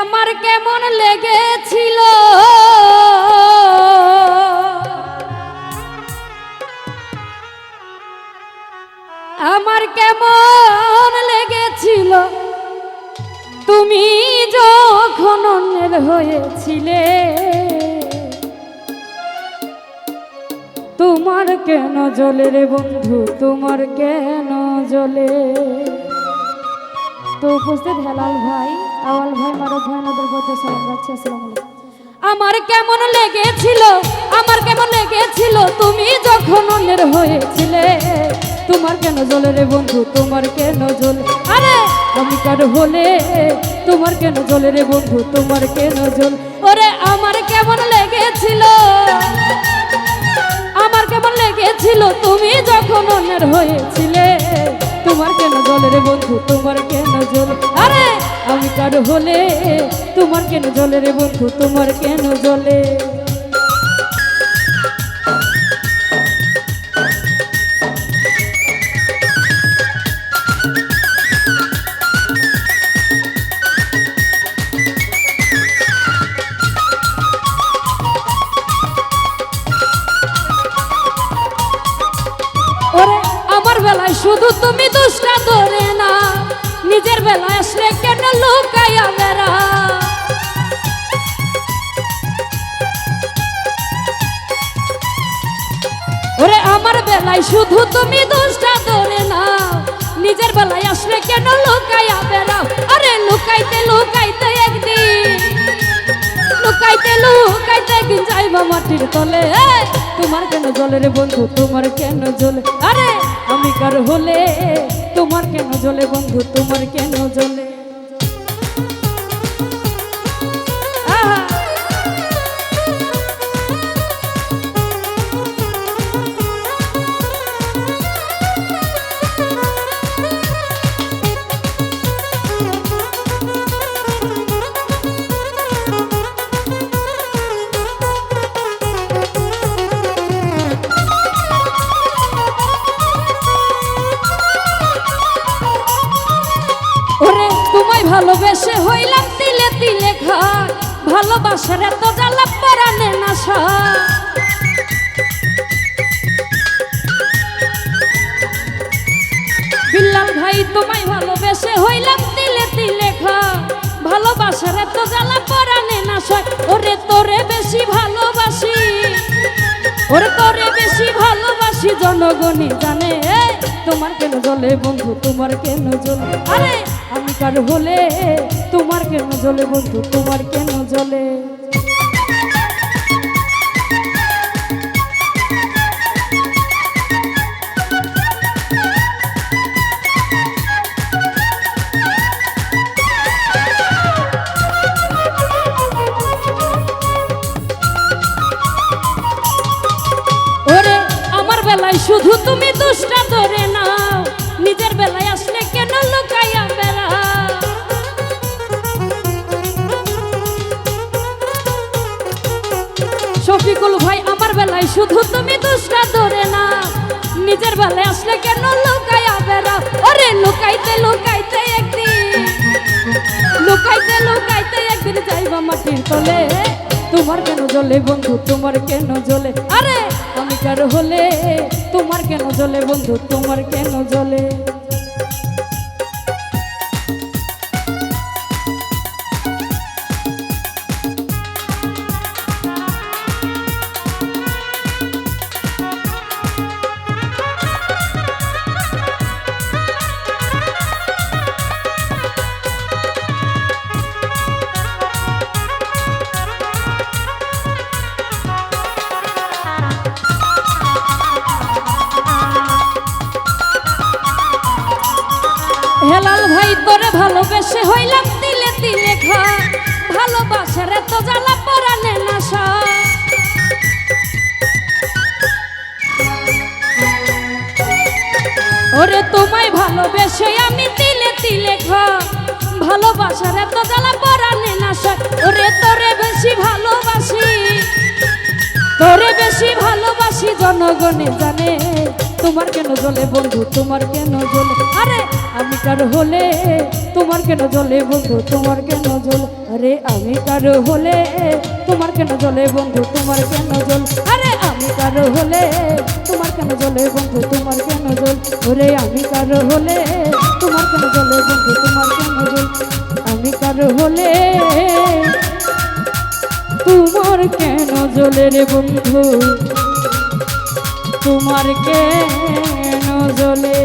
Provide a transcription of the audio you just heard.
আমার কেমন লেগেছিল? আমার কেমন লেগেছিল? তুমি যখন অন্যের হয়েছিলে, তোমার কেন জ্বলে রে বন্ধু, তোমার কেন জলে? তো উপস্থিত হেলাল ভাই আমার কেমন লেগেছিল, আমার কেমন লেগেছিল, তুমি যখন অন্যের হয়েছিলে, তোমার কেন জ্বলে রে বন্ধু, তোমার কেন জ্বলে আরে আমি কার হলে তোমার কেন জ্বলে রে বন্ধু, তোমার কেন জ্বল ওরে, আমার কেমন লেগেছিল, আমার কেমন লেগেছিল, তুমি যখন অন্যের হয়েছিলে, তোমার কেন জলের বন্ধু, তোমার কেন জল? আরে কার হলে তোমার কেন জলের বন্ধু তোমার কেন জলে? শুধু তুমি দুষ্টা ধরে বেলায় আসলে, কেন লুকাইয়া আমার বেলায় শুধু তুমি দুষ্টা ধরে না নিজের বেলায় আসলে কেন লুকাইয়া বেড়াও আরে লুকাইতে লুকাইতে একদিন, লুকাইতে লুকাইতে একদিন যাইবা মাটির তলে। তোমার কেন জলে রে বন্ধু, তোমার কেন জলে? আরে আমি কার হলে? তোমার কেন জলে বন্ধু? তোমার কেন জলে ঘর ভালোবাসার এত জ্বালা পরানে না। বিল্লাল ভাই, তোমায় ভালোবেসে হইলাম তিলে তিলে ঘর। ভালোবাসার এত জ্বালা পরানে না সয় ওরে তোরে বেশি ভালোবাসি। ওরে তোরে বেশি ভালোবাসি, জনগণই জানে তোমার কেন জলে বন্ধু, তোমার কেন জ্বলে আরে! আমি কার হলে তোমার কেন জলে বন্ধু, তোমার কেন বেলায় শুধু তুমি দুষ্টা ধরে শফিকুল ভাই আমার বেলায় শুধু তুমি দুষ্টা ধরে না। নিজের বেলায় আসলে কেন লুকাইয়া বেড়া ওরে, লুকাইতে লুকাইতে একদিন। লুকাইতে লুকাইতে একদিন যাইবা মাটির তলে। তোমার কেন জ্বলে বন্ধু, তোমার কেন জ্বলে আরে আমি কার হলে তোমার কেন জ্বলে বন্ধু, তোমার কেন জ্বলে হেলাল ভাই তোরে ভালোবেসে হইলাম তিলে তিলে খা ভালোবাসার এত জ্বালা পরানে না সর। ওরে তোমায় ভালোবেসে আমি তিলে তিলে খা ভালোবাসার এত জ্বালা পরানে না ওরে তোরে বেশি ভালোবাসি। তোরে বেশি ভালোবাসি জনগণে জানে। তোমার কেন জলে বন্ধু তোমার কেন জ্বলে আরে আমি কার হলে তোমার কেন জ্বলে বন্ধু তোমার কেন জ্বলে আরে আমি কার হলে তোমার কেন জলে বন্ধু তোমার কেন জ্বল আরে আমি কার হলে তোমার কেন জলে বন্ধু তোমার কেন জ্বল ওরে আমি কার হলে তোমার কেন জলে বন্ধু তোমার কেন জ্বল আমি কার হলে তোমার কেন জ্বলে রে বন্ধু তোমার কেন জ্বলে